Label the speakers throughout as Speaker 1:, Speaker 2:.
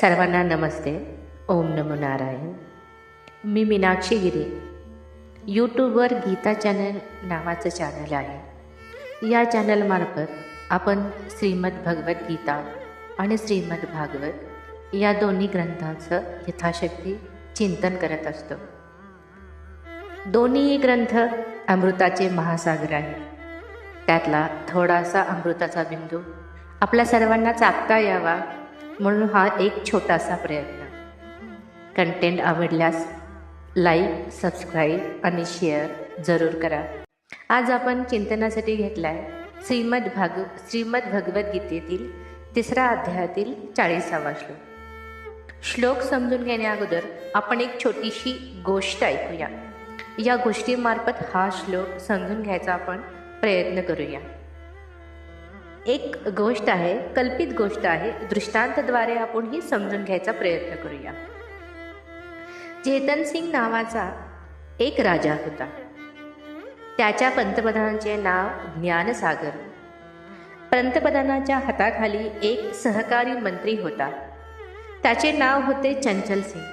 Speaker 1: सर्वांना नमस्ते. ओम नमो नारायण. मी मीनाक्षी गिरी. यूट्यूबवर गीता चॅनल नावाचं चॅनल आहे. या चॅनलमार्फत आपण श्रीमद भगवद्गीता आणि श्रीमद भागवत या दोन्ही ग्रंथांचं यथाशक्ती चिंतन करत असतो. दोन्ही ग्रंथ अमृताचे महासागर आहे त्यातला थोडासा अमृताचा बिंदू आपल्या सर्वांना चाकता यावा म्हणून हा एक छोटासा प्रयत्न. कंटेंट आवडल्यास लाईक सबस्क्राईब आणि शेअर जरूर करा. आज आपण चिंतनासाठी घेतला आहे श्रीमद भाग श्रीमद भगवद्गीतेतील तिसरा अध्यायातील चाळीसावा श्लोक. श्लोक समजून घेण्याअगोदर आपण एक छोटीशी गोष्ट ऐकूया. या गोष्टीमार्फत हा श्लोक समजून घ्यायचा आपण प्रयत्न करूया. एक गोष्ट आहे कल्पित गोष्ट आहे दृष्टांतद्वारे आपण ही समजून घ्यायचा प्रयत्न करूया. चेतन सिंग नावाचा एक राजा होता. त्याच्या पंतप्रधानांचे नाव ज्ञानसागर. पंतप्रधानाच्या हाताखाली एक सहकारी मंत्री होता. त्याचे नाव होते चंचल सिंग.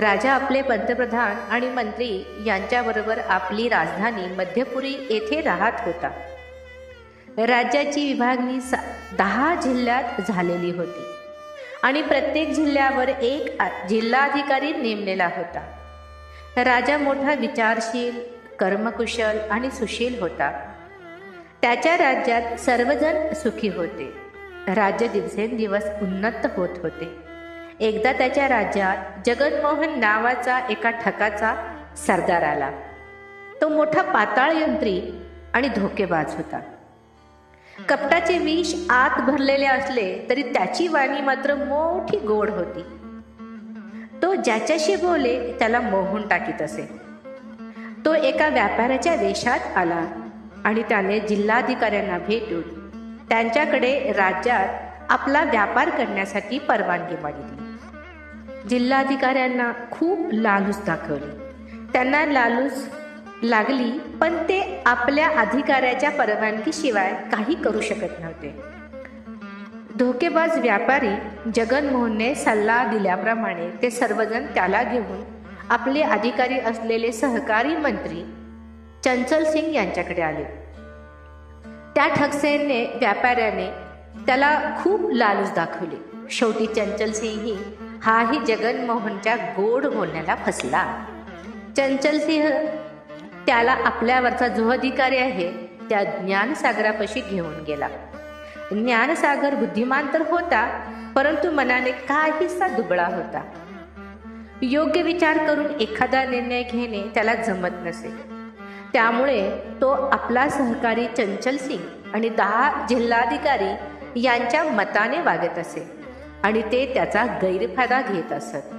Speaker 1: राजा आपले पंतप्रधान आणि मंत्री यांच्याबरोबर आपली राजधानी मध्यपुरी येथे राहत होता. राज्याची विभागणी सा दहा जिल्ह्यात झालेली होती. आणि प्रत्येक जिल्ह्यावर एक जिल्हाधिकारी नेमलेला होता. राजा मोठा विचारशील कर्मकुशल आणि सुशील होता. त्याच्या राज्यात सर्वजण सुखी होते. राज्य दिवसेंदिवस उन्नत होत होते. एकदा त्याच्या राज्यात जगनमोहन नावाचा एका ठकाचा सरदार आला. तो मोठा पाताळयंत्री आणि धोकेबाज होता. कपटाचे विष आत भरलेले असले तरी त्याची वाणी मात्र मोठी गोड होती. तो ज्याच्याशी बोले त्याला मोहून टाकीत असे. तो एका व्यापाऱ्याच्या वेशात आला आणि त्याने जिल्हाधिकाऱ्यांना भेटून त्यांच्याकडे राज्यात आपला व्यापार करण्यासाठी परवानगी मागितली. जिल्हाधिकाऱ्यांना खूप लालूच दाखवली. त्यांना लालूच लागली पण ते आपल्या अधिकाऱ्याच्या परवानगीशिवाय काही करू शकत नव्हते. धोकेबाज व्यापारी जगनमोहनने सल्ला दिल्याप्रमाणे ते सर्वजण त्याला घेऊन आपले अधिकारी असलेले सहकारी मंत्री चंचल सिंग यांच्याकडे आले. त्या ठकसेने व्यापाऱ्याने त्याला खूप लालूच दाखवली. शेवटी चंचल सिंह ही हाही जगनमोहनच्या गोड बोलण्याला फसला. चंचल सिंह त्याला आपल्यावरचा जो अधिकारी आहे त्या ज्ञानसागरापाशी घेऊन गेला. ज्ञानसागर बुद्धिमान तर होता परंतु मनाने काहीसा दुबळा होता. योग्य विचार करून एखादा निर्णय घेणे त्याला जमत नसे. त्यामुळे तो आपला सहकारी चंचल सिंग आणि दहा जिल्हाधिकारी यांच्या मताने वागत असे आणि ते त्याचा गैरफायदा घेत असत.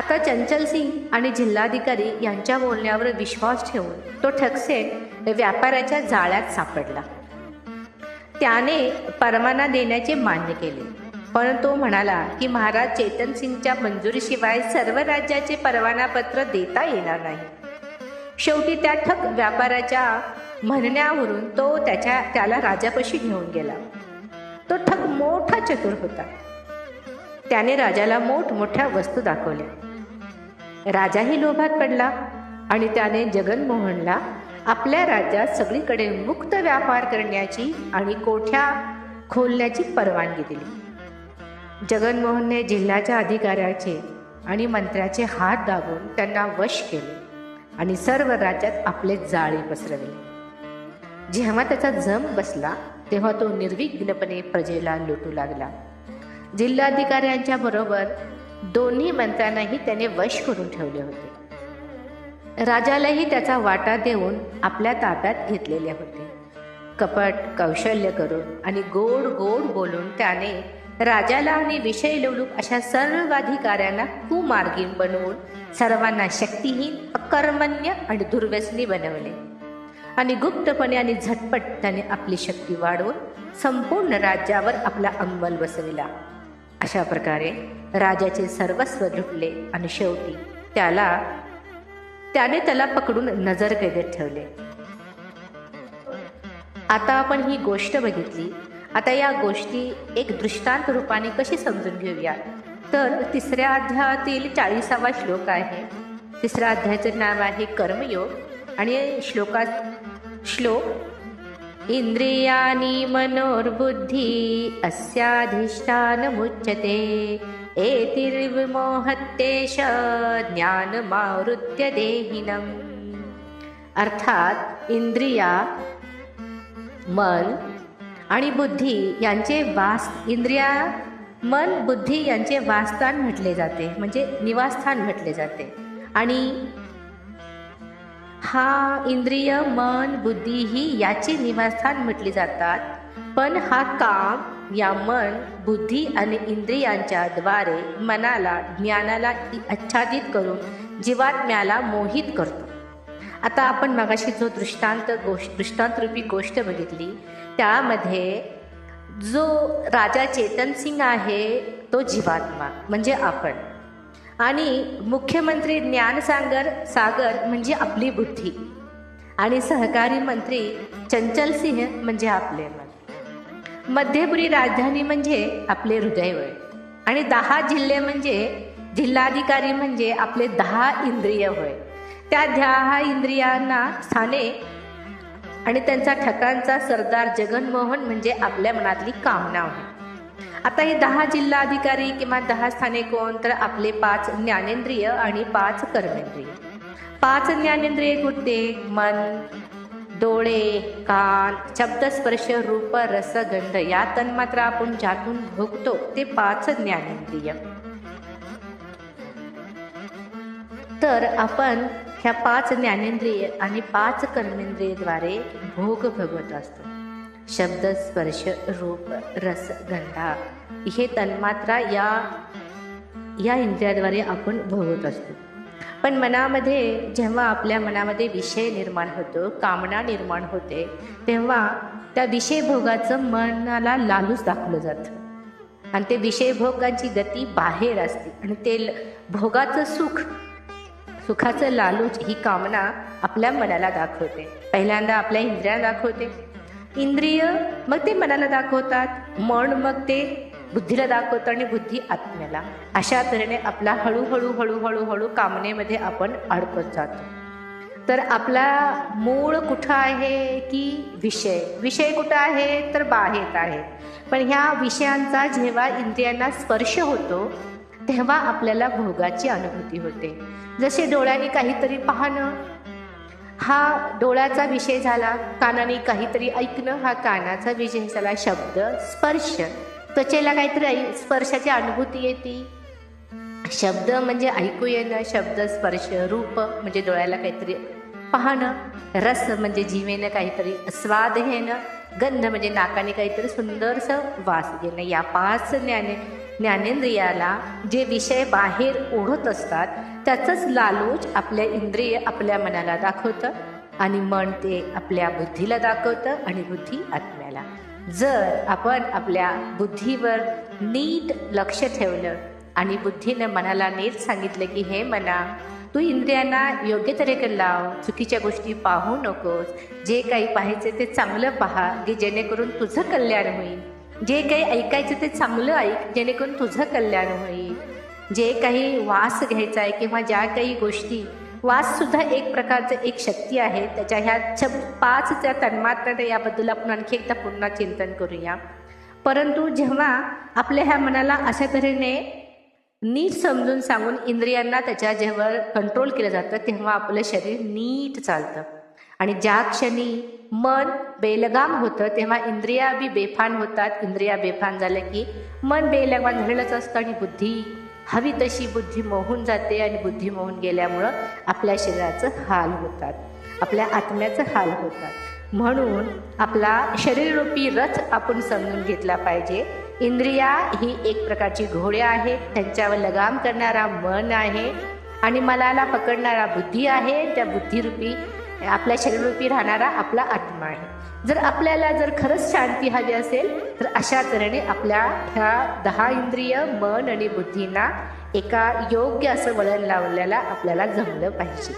Speaker 1: आता चंचल सिंग आणि जिल्हाधिकारी यांच्या बोलण्यावर विश्वास ठेवून तो ठकसेन व्यापाऱ्याच्या जाळ्यात सापडला. त्याने परवाना देण्याचे मान्य केले पण तो म्हणाला की महाराज चेतन सिंगच्या मंजुरीशिवाय सर्व राज्याचे परवानापत्र देता येणार नाही. शेवटी त्या ठक व्यापाऱ्याच्या म्हणण्यावरून तो त्याच्या त्याला राजापाशी घेऊन गेला. तो ठक मोठा चतुर होता. त्याने राजाला मोठमोठ्या वस्तू दाखवल्या. राजाही लोभात पडला आणि त्याने जगनमोहनला आपल्या राज्यात सगळीकडे मुक्त व्यापार करण्याची आणि कोठ्या खोलण्याची परवानगी दिली. जगनमोहनने जिल्ह्याच्या अधिकाऱ्याचे आणि मंत्र्याचे हात दाबून त्यांना वश केले आणि सर्व राज्यात आपले जाळे पसरवले. जेव्हा त्याचा जम बसला तेव्हा तो निर्विघ्नपणे प्रजेला लुटू लागला. जिल्हाधिकाऱ्यांच्या बरोबर दोन्ही मंत्र्यांनाही त्याने वश करून ठेवले होते. राजालाही त्याचा वाटा देऊन आपल्या ताब्यात घेतलेले होते. कपट कौशल्य करून आणि गोड गोड बोलून त्याने राजाला आणि विषय लोलूक अशा सर्व अधिकाऱ्यांना कुमार्गी बनवून सर्वांना शक्तीहीन अकर्मण्य आणि दुर्व्यसनी बनवले. आणि गुप्तपणे आणि झटपट त्याने आपली शक्ती वाढवून संपूर्ण राज्यावर आपला अंमल बसविला. अशा प्रकारे राजाचे सर्वस्व लुटले आणि शेवटी त्याला त्याने त्याला पकडून नजर कैदेत ठेवले. आता आपण ही गोष्ट बघितली. आता या गोष्टी एक दृष्टांत रूपाने कशी समजून घेऊया? तर तिसऱ्या अध्यायातील चाळीसावा श्लोक आहे. तिसऱ्या अध्यायाचे नाव आहे कर्मयोग आणि श्लोकात श्लोक इंद्रियानी मनोर्बुद्धी अस्याधिष्ठानमुच्यते। एतिर्विमोहत्तेश ज्ञानमावृत्य देहिनम् अर्थात इंद्रिया मन आणि बुद्धी यांचे वास इंद्रिया मन बुद्धी यांचे वासस्थान म्हटले जाते म्हणजे निवासस्थान म्हटले जाते. आणि हा इंद्रिय मन बुद्धी ही याचे निवासस्थान म्हटली जातात. पण हा काम या मन बुद्धी आणि इंद्रियांच्या द्वारे मनाला ज्ञानाला आच्छादित करून जीवात्म्याला मोहित करतो. आता आपण मगाशी जो दृष्टांत गोष्ट दृष्टांतरूपी गोष्ट बघितली त्यामध्ये जो राजा चेतन सिंग आहे तो जीवात्मा म्हणजे आपण. आणि मुख्यमंत्री ज्ञानसागर सागर म्हणजे आपली बुद्धी. आणि सहकारी मंत्री चंचल सिंह म्हणजे आपले मन. मध्यपुरी राजधानी म्हणजे आपले हृदयवय आणि दहा जिल्हे म्हणजे जिल्हाधिकारी म्हणजे आपले दहा इंद्रिय होय. त्या दहा इंद्रियांना स्थाने आणि त्यांचा ठकांचा सरदार जगनमोहन म्हणजे आपल्या मनातली कामना होय. आता हे दहा जिल्हाधिकारी किंवा दहा स्थाने कोण तर आपले पाच ज्ञानेंद्रिय आणि पाच कर्मेंद्रिय. पाच ज्ञानेंद्रिय कुठते मन डोळे कान शब्दस्पर्श रूप रस गंध. या तन्मात्र आपण ज्यातून भोगतो ते पाच ज्ञानेंद्रिय. तर आपण ह्या पाच ज्ञानेंद्रिय आणि पाच कर्मेंद्रियद्वारे भोग भगवत असतो. शब्द स्पर्श रूप रस गंधा. हे तन्मात्रा या या इंद्रियाद्वारे आपण भोगत असतो. पण मनामध्ये जेव्हा आपल्या मनामध्ये विषय निर्माण होतो कामना निर्माण होते तेव्हा त्या विषय भोगाचं मनाला लालूच दाखवलं जातं. आणि ते विषयभोगांची गती बाहेर असते. आणि ते भोगाचं सुख सुखाचं लालूच ही कामना आपल्या मनाला दाखवते. पहिल्यांदा आपल्या इंद्रिया दाखवते. इंद्रिय मग ते मनाला दाखवतात मन मग ते बुद्धीला दाखवतं आणि बुद्धी आत्म्याला. अशा तऱ्हेने आपला हळूहळू हळूहळू हळू कामनेमध्ये आपण अडकत जातो. तर आपला मूळ कुठं आहे की विषय? विषय कुठं आहे तर बाहेर आहे. पण ह्या विषयांचा जेव्हा इंद्रियांना स्पर्श होतो तेव्हा आपल्याला भोगाची अनुभूती होते. जसे डोळ्याने काहीतरी पाहणं हा डोळ्याचा विषय झाला. कानाने काहीतरी ऐकणं हा कानाचा विषय झाला. शब्द स्पर्श. त्वचेला काहीतरी स्पर्शाची अनुभूती येते. शब्द म्हणजे ऐकू येणं शब्द स्पर्श रूप म्हणजे डोळ्याला काहीतरी पाहणं. रस म्हणजे जीवेनं काहीतरी स्वाद घेणं. गंध म्हणजे नाकाने काहीतरी सुंदरसं वास घेणं. या पाच ज्ञाने ज्ञानेंद्रियाला जे विषय बाहेर ओढत असतात त्याचंच लालूच आपल्या इंद्रिय आपल्या मनाला दाखवतं आणि मन ते आपल्या बुद्धीला दाखवतं आणि बुद्धी आत्म्याला. जर आपण आपल्या बुद्धीवर नीट लक्ष ठेवलं आणि बुद्धीनं मनाला नीट सांगितलं की हे मना तू इंद्रियांना योग्य तऱ्हेने लाव चुकीच्या गोष्टी पाहू नकोस जे काही पाहायचं ते चांगलं पहा की जेणेकरून तुझं कल्याण होईल. जे काही ऐकायचं ते चांगलं ऐक जेणेकरून तुझं कल्याण होईल. जे काही वास घ्यायचा आहे किंवा ज्या काही गोष्टी वाससुद्धा एक प्रकारचं एक शक्ती आहे. त्याच्या ह्या छ पाच त्या तन्मात्र याबद्दल आपण आणखी एकदा पुन्हा चिंतन करूया. परंतु जेव्हा आपल्या ह्या मनाला अशा तऱ्हेने नीट समजून सांगून इंद्रियांना त्याच्या जेव्हा कंट्रोल केलं जातं तेव्हा आपलं शरीर नीट चालतं. आणि ज्या क्षणी मन बेलगाम होतं तेव्हा इंद्रिया बी बेफान होतात. इंद्रिया बेफान झालं की मन बेलगाम झालेलंच असतं आणि बुद्धी हवी तशी बुद्धी मोहून जाते आणि बुद्धी मोहून गेल्यामुळं आपल्या शरीराचं हाल होतात. आपल्या आत्म्याचं हाल होतात. म्हणून आपला शरीररूपी रथ आपण समजून घेतला पाहिजे. इंद्रिया ही एक प्रकारची घोडे आहेत त्यांच्यावर लगाम करणारा मन आहे. आणि मनाला पकडणारा बुद्धी आहे. त्या बुद्धिरूपी आपल्या शरीररूपी राहणारा आपला आत्मा आहे. जर आपल्याला जर खरंच शांती हवी असेल तर अशा तऱ्हेने आपल्या ह्या दहा इंद्रिय मन आणि बुद्धींना एका योग्य असं वळण लावल्याला आपल्याला जमलं पाहिजे.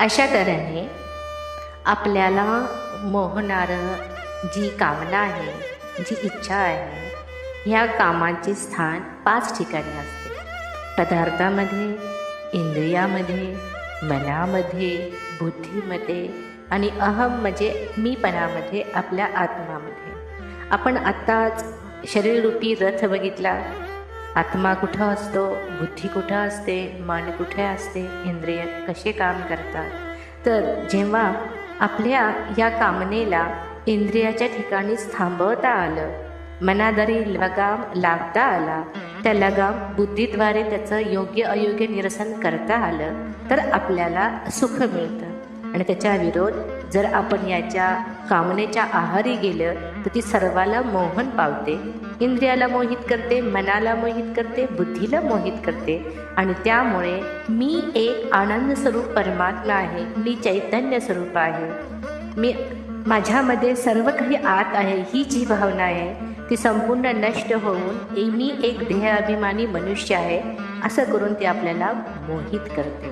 Speaker 1: अशा तऱ्हेने आपल्याला मोहणारं जी कामना आहे जी इच्छा आहे ह्या कामाचे स्थान पाच ठिकाणी असते. पदार्थामध्ये इंद्रियामध्ये मनामध्ये बुद्धीमध्ये आणि अहम म्हणजे मीपणामध्ये आपल्या आत्मामध्ये. आपण आत्ताच शरीररूपी रथ बघितला. आत्मा कुठं असतो? बुद्धी कुठं असते? मन कुठे असते? इंद्रिय कसे काम करतात? तर जेव्हा आपल्या या कामनेला इंद्रियाच्या ठिकाणीच थांबवता आलं मनादरी लगाम लावता आला त्या लगाम बुद्धीद्वारे त्याचं योग्य अयोग्य निरसन करता आलं तर आपल्याला सुख मिळतं. आणि त्याच्या विरोध जर आपण याच्या कामनेच्या आहारी गेलं तर ती सर्वाला मोहन पावते. इंद्रियाला मोहित करते मनाला मोहित करते बुद्धीला मोहित करते. आणि त्यामुळे मी एक आनंद स्वरूप परमात्मा आहे मी चैतन्य स्वरूप आहे. मी माझ्यामध्ये सर्व काही आत आहे ही जी भावना आहे ती संपूर्ण नष्ट होऊन मी एक देह अभिमानी मनुष्य आहे असं करून ती आपल्याला मोहित करते.